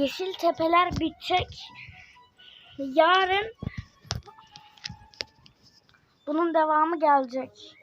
Yeşil tepeler bitecek. Yarın bunun devamı gelecek.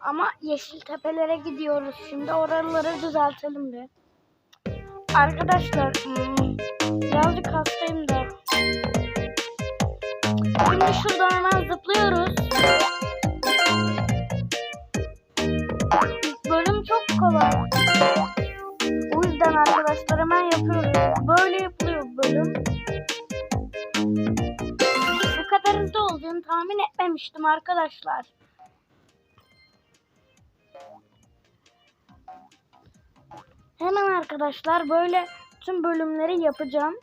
Ama yeşil tepelere gidiyoruz şimdi. Oraları düzeltelim bir. Arkadaşlar hmm, birazcık hastayım da. Şimdi şuradan hemen zıplıyoruz. Etmemiştim arkadaşlar. Hemen arkadaşlar böyle tüm bölümleri yapacağım.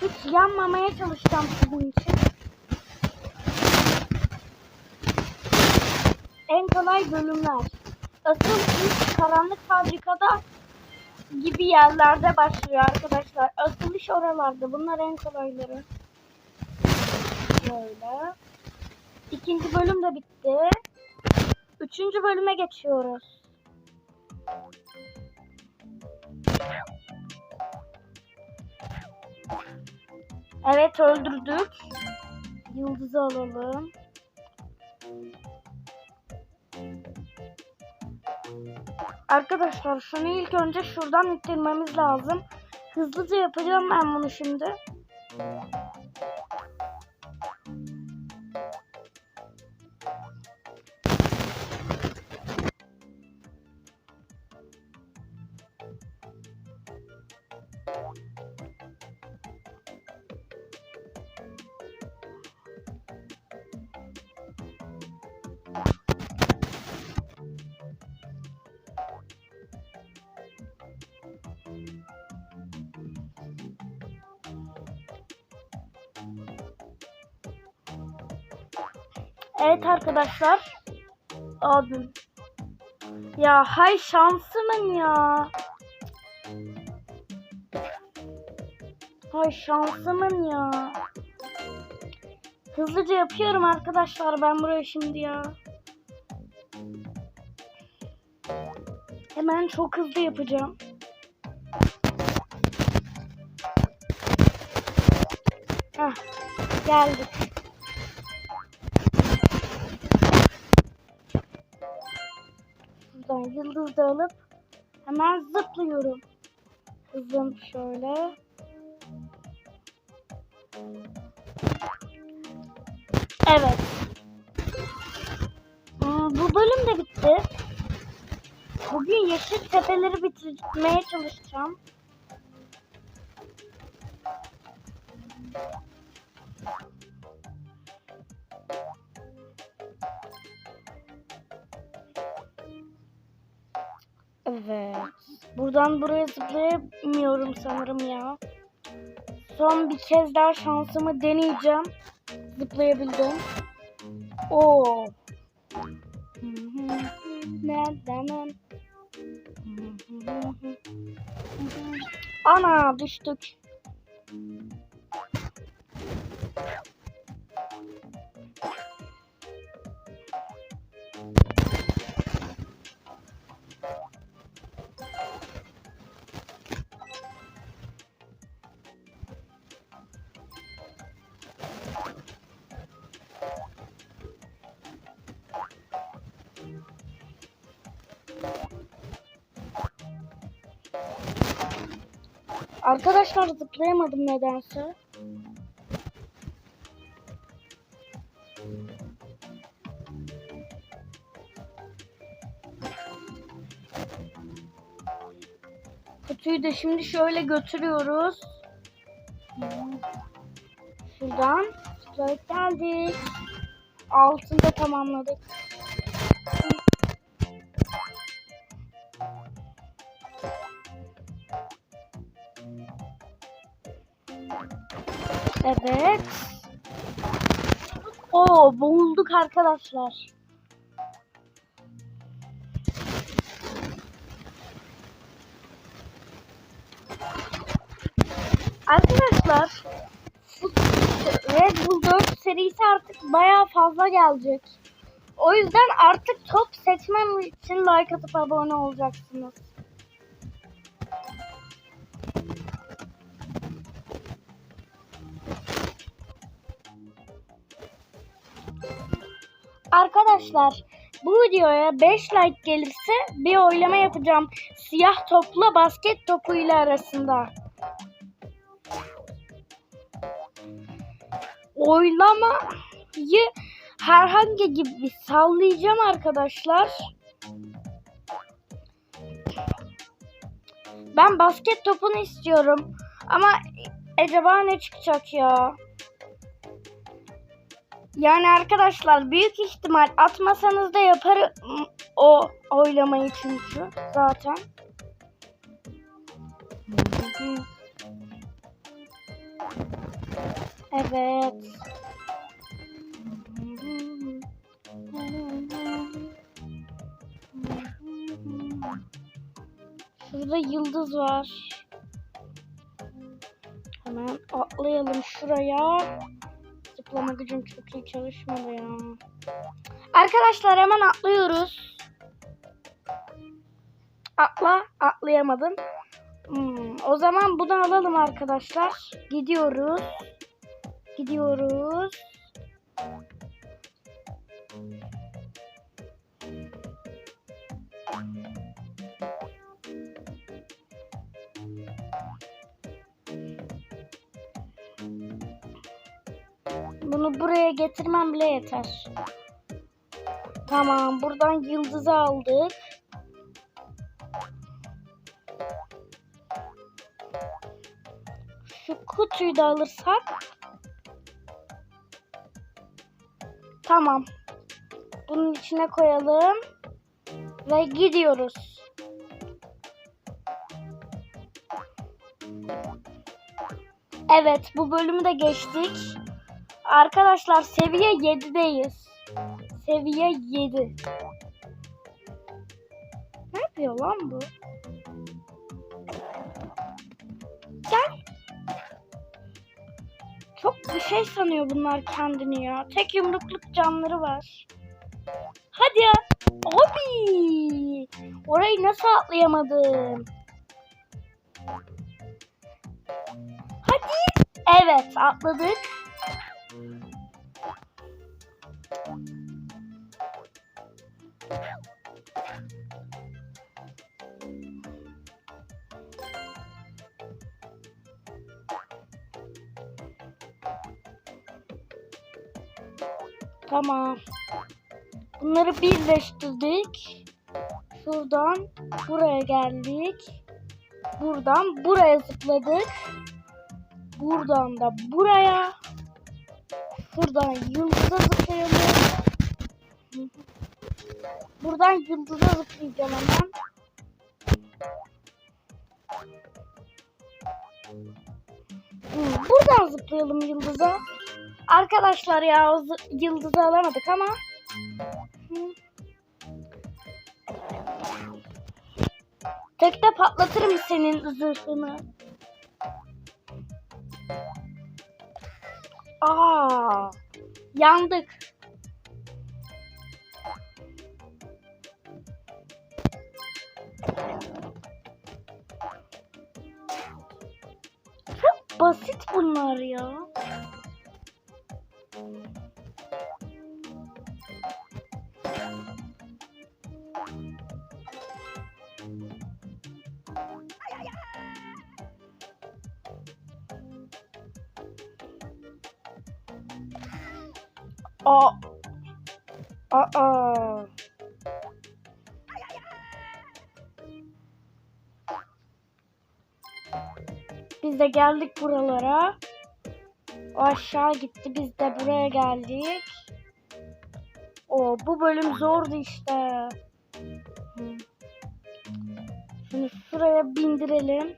Hiç yanmamaya çalışacağım sizin için. En kolay bölümler. Asıl iş karanlık fabrikada gibi yerlerde başlıyor arkadaşlar. Asıl iş oralarda. Bunlar en kolayları. Böyle. İkinci bölüm de bitti. Üçüncü bölüme geçiyoruz. Evet öldürdük. Yıldızı alalım. Arkadaşlar şunu ilk önce şuradan ittirmemiz lazım. Hızlıca yapacağım ben bunu şimdi. Evet arkadaşlar. Abim. Ya hay şansımın ya. Hay şansımın ya. Hızlıca yapıyorum arkadaşlar ben buraya şimdi ya. Hemen çok hızlı yapacağım. Hah, geldik. Yıldız da alıp hemen zıplıyorum. Hızım şöyle. Evet. Hmm, Bu bölüm de bitti. Bugün yeşil tepeleri bitirmeye çalışacağım. Evet. Buradan buraya zıplayamıyorum sanırım ya. Son bir kez daha şansımı deneyeceğim. Zıplayabildim. Oo. Ana düştük. Arkadaşlar zıplayamadım nedense. Kutuyu da şimdi şöyle götürüyoruz. Şuradan zıplayıp geldik. Altında tamamladık. Evet. Oo boğulduk arkadaşlar. Arkadaşlar Red Bull 4 serisi artık bayağı fazla gelecek. O yüzden artık top seçmem için like atıp abone olacaksınız. Arkadaşlar bu videoya 5 like gelirse bir oylama yapacağım. Siyah topla basket topuyla arasında. Oylamayı herhangi gibi sallayacağım arkadaşlar. Ben basket topunu istiyorum. Ama acaba ne çıkacak ya? Yani arkadaşlar büyük ihtimal atmasanız da yaparım o oylamayı çünkü zaten. Evet. Şurada yıldız var. Hemen atlayalım şuraya. Zıplama gücüm çok iyi çalışmadı ya. Arkadaşlar hemen atlıyoruz. Atla. Atlayamadım. Hmm, o zaman bunu alalım arkadaşlar. Gidiyoruz. Gidiyoruz. Bunu buraya getirmem bile yeter. Tamam buradan yıldızı aldık. Şu kutuyu da alırsak. Tamam. Bunun içine koyalım. Ve gidiyoruz. Evet bu bölümü de geçtik. Arkadaşlar seviye 7'deyiz. Seviye 7. Ne yapıyor lan bu? Gel. Çok bir şey sanıyor bunlar kendini ya. Tek yumrukluk canları var. Hadi ya. Abi. Orayı nasıl atlayamadım? Hadi. Evet atladık. Tamam. Bunları birleştirdik. Şuradan buraya geldik. Buradan buraya zıpladık. Buradan da buraya. Buradan yıldıza zıplayalım. Buradan yıldıza zıplayacağım hemen. Buradan zıplayalım yıldıza. Arkadaşlar ya yıldızı alamadık ama. Tekte patlatırım senin zırhını. Aa, yandık. Çok basit bunlar ya. Aa. Aa. Biz de geldik buralara. O aşağı gitti. Biz de buraya geldik. O bu bölüm zordu işte. Şunu şuraya bindirelim.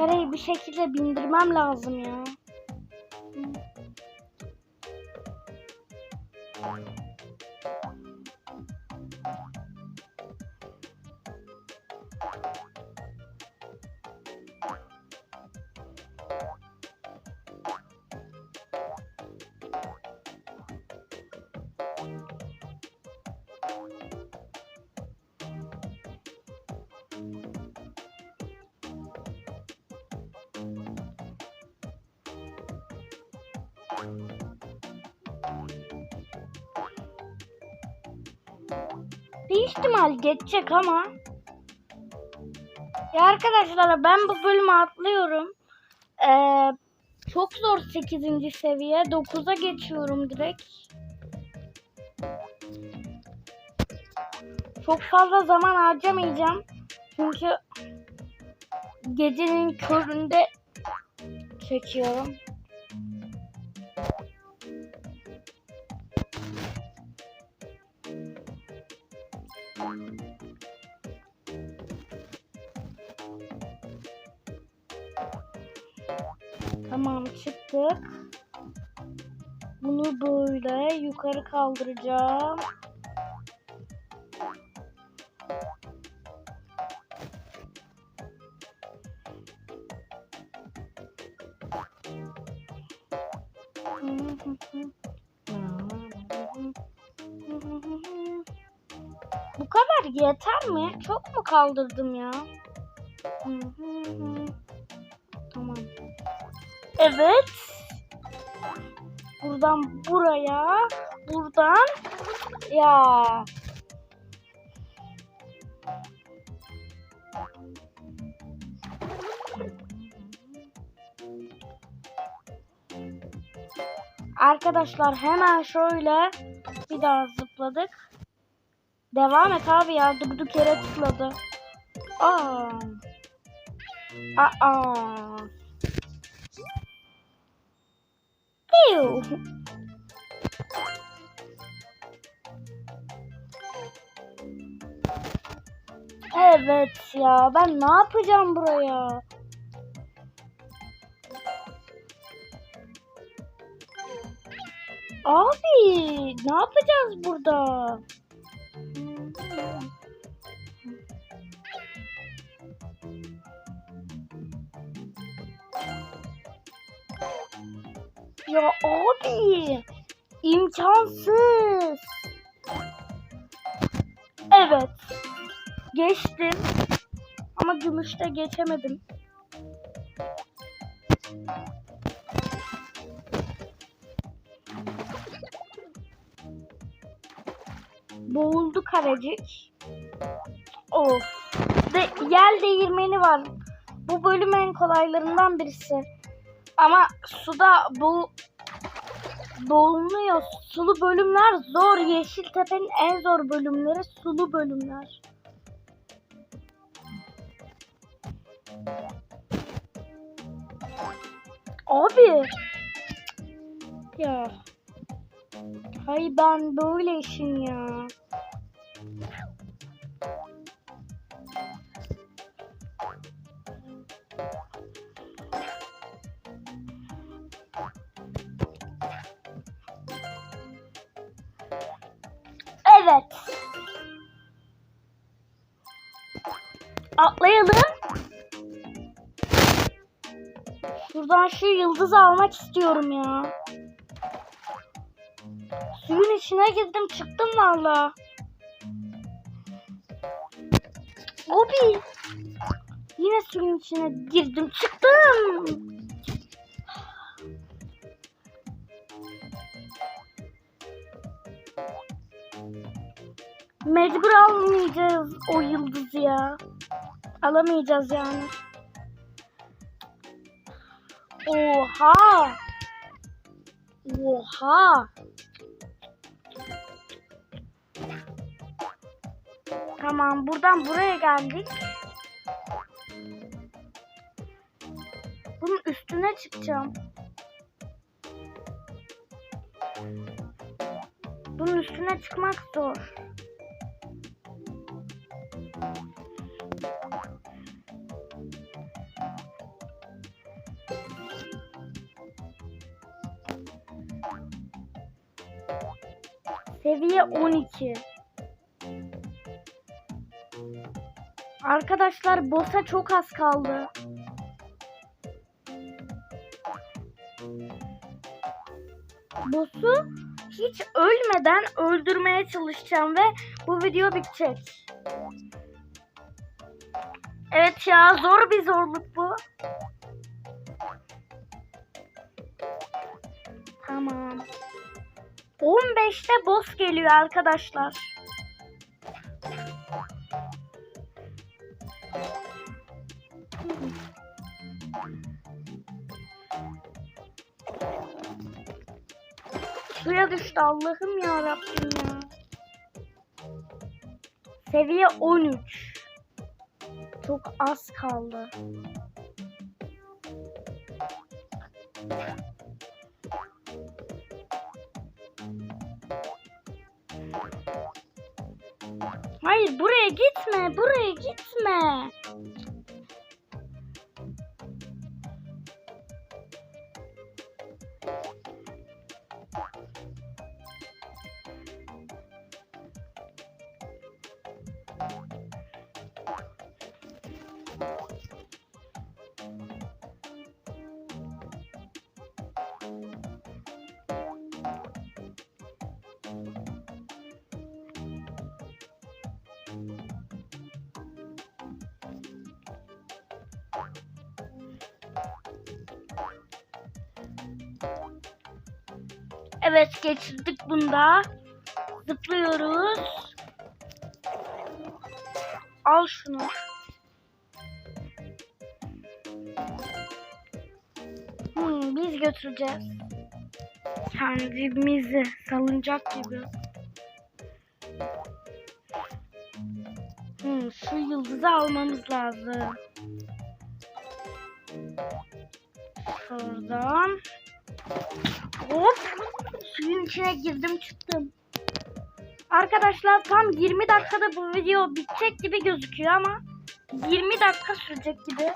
Kareyi bir şekilde bindirmem lazım ya. Bir ihtimal geçecek ama. Ya arkadaşlar ben bu bölümü atlıyorum. Ee, çok zor 8. seviye. 9'a geçiyorum direkt. Çok fazla zaman harcamayacağım. Çünkü gecenin köründe çekiyorum. Yukarı kaldıracağım. Bu kadar yeter mi? Çok mu kaldırdım ya? Tamam. Evet. Buradan buraya, buradan ya. Arkadaşlar hemen şöyle bir daha zıpladık. Devam et abi ya. Durduk yere tıkladı. Aa. Aa. Ew. Evet ya ben ne yapacağım buraya? Abi ne yapacağız burada? Ya abi imkansız. Evet. Geçtim. Ama gümüşte geçemedim. Boğuldu karecik. Of. De yel değirmeni var. Bu bölüm en kolaylarından birisi. Ama suda bu boğulunuyor. Sulu bölümler zor. Yeşiltepe'nin en zor bölümleri sulu bölümler. Abi. Ya. Hay ben böyle işim ya. Şu yıldızı almak istiyorum ya. Suyun içine girdim çıktım valla. Obi. Yine suyun içine girdim çıktım. Mecbur almayacağız o yıldızı ya. Alamayacağız yani. Oha. Oha. Tamam buradan buraya geldik. Bunun üstüne çıkacağım. Bunun üstüne çıkmak zor. Seviye 12. Arkadaşlar boss'a çok az kaldı. Boss'u hiç ölmeden öldürmeye çalışacağım ve bu video bitecek. Evet ya zor bir zorluk bu. Tamam. 15'te boss geliyor arkadaşlar. Suya düştü Allah'ım ya Rabbim ya. Seviye 13. Çok az kaldı. Evet geçirdik bunda. Zıplıyoruz. Al şunu. Hmm, biz götüreceğiz. Kendimizi salıncak gibi. Hmm, şu yıldızı almamız lazım. Şuradan. Hop. Suyun içine girdim çıktım. Arkadaşlar tam 20 dakikada bu video bitecek gibi gözüküyor ama 20 dakika sürecek gibi.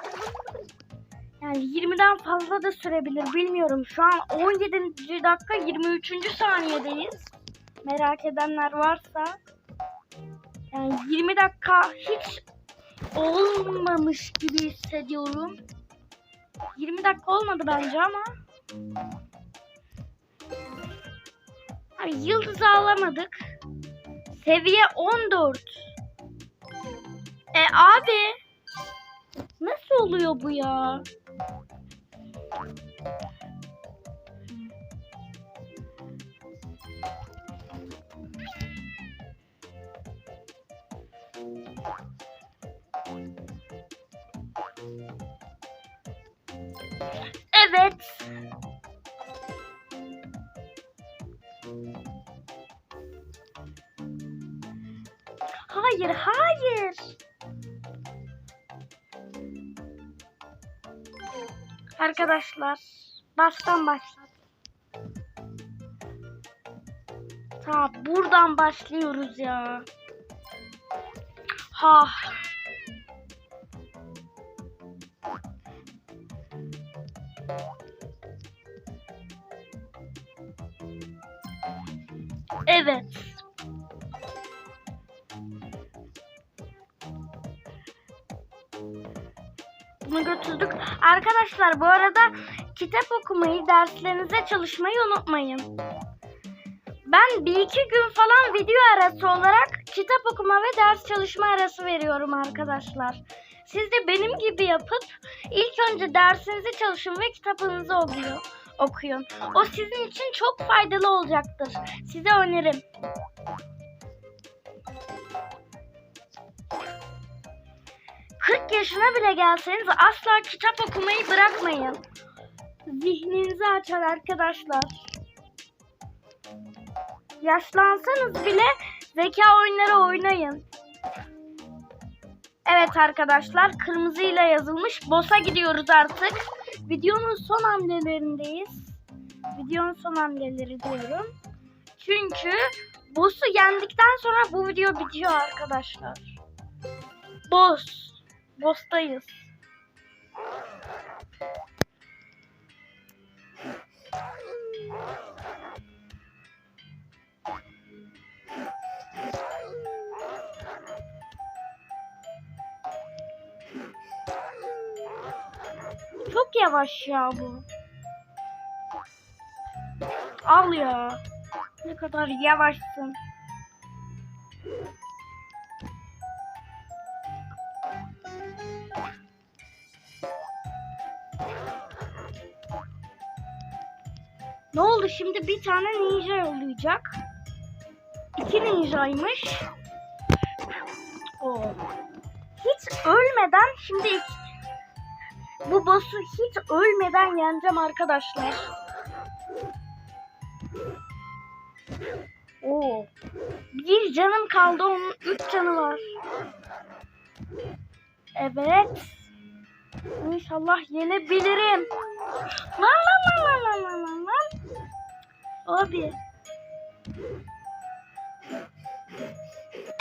Yani 20'den fazla da sürebilir bilmiyorum. Şu an 17. dakika 23. saniyedeyiz. Merak edenler varsa. Yani 20 dakika hiç olmamış gibi hissediyorum. 20 dakika olmadı bence ama. Abi yıldızı alamadık. Seviye 14. E abi. Nasıl oluyor bu ya? Evet. Hayır, hayır. Arkadaşlar, baştan başlat. Ta buradan başlıyoruz ya. Ha. Bunu götürdük. Arkadaşlar bu arada kitap okumayı, derslerinize çalışmayı unutmayın. Ben bir iki gün falan video arası olarak kitap okuma ve ders çalışma arası veriyorum arkadaşlar. Siz de benim gibi yapıp ilk önce dersinizi çalışın ve kitabınızı okuyor, okuyun. O sizin için çok faydalı olacaktır. Size önerim. Yaşına bile gelseniz asla kitap okumayı bırakmayın. Zihninizi açar arkadaşlar. Yaşlansanız bile zeka oyunları oynayın. Evet arkadaşlar kırmızıyla yazılmış boss'a gidiyoruz artık. Videonun son hamlelerindeyiz. Videonun son hamleleri diyorum. Çünkü boss'u yendikten sonra bu video bitiyor arkadaşlar. Boss. Boss'tayız. Çok yavaş ya bu. Al ya. Ne kadar yavaşsın. Oldu şimdi bir tane ninja yollayacak. İki ninjaymış. Oo. Hiç ölmeden şimdi bu boss'u hiç ölmeden yeneceğim arkadaşlar. Oo. Bir canım kaldı onun üç canı var. Evet. İnşallah yenebilirim. Lan lan lan lan lan lan lan. Abi.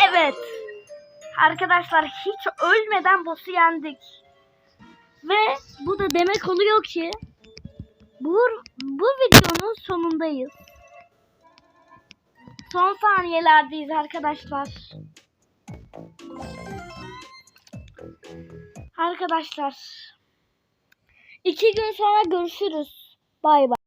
Evet. Arkadaşlar hiç ölmeden boss'u yendik. Ve bu da demek oluyor ki bu, bu videonun sonundayız. Son saniyelerdeyiz arkadaşlar. Arkadaşlar. iki gün sonra görüşürüz. Bay bay.